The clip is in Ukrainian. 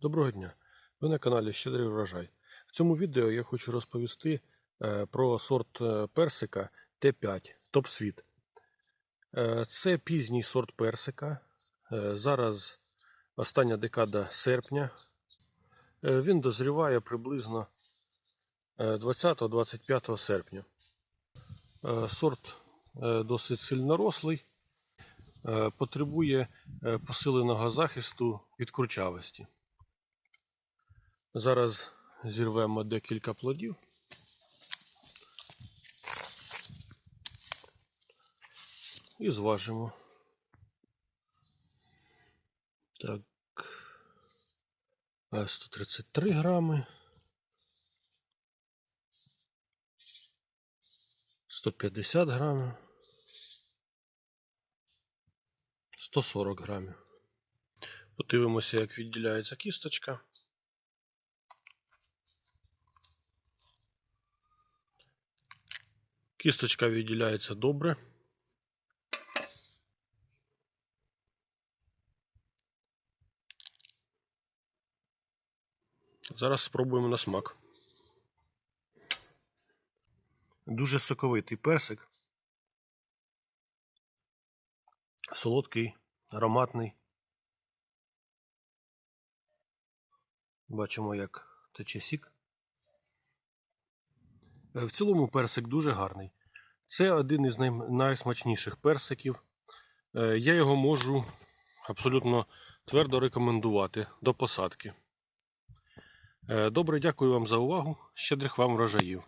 Доброго дня! Ви на каналі Щедрий врожай. В цьому відео я хочу розповісти е, про сорт е, персика Т5 Топсвіт. Е, Це пізній сорт персика. Зараз остання декада серпня. Він дозріває приблизно е, 20-25 серпня. Сорт досить сильнорослий, потребує посиленого захисту від курчавості. Зараз зірвемо декілька плодів. І зважимо. Так. е, 133 грами. 150 грамів. 140 грамів. Подивимося, як відділяється кісточка. Кісточка відділяється добре. Зараз спробуємо на смак. Дуже соковитий персик. Солодкий, ароматний. Бачимо, як тече сік. Е, В цілому персик дуже гарний. Це один із найсмачніших персиків. Е, Я його можу абсолютно твердо рекомендувати до посадки. Е, Добре, дякую вам за увагу. Щедрих вам врожаїв.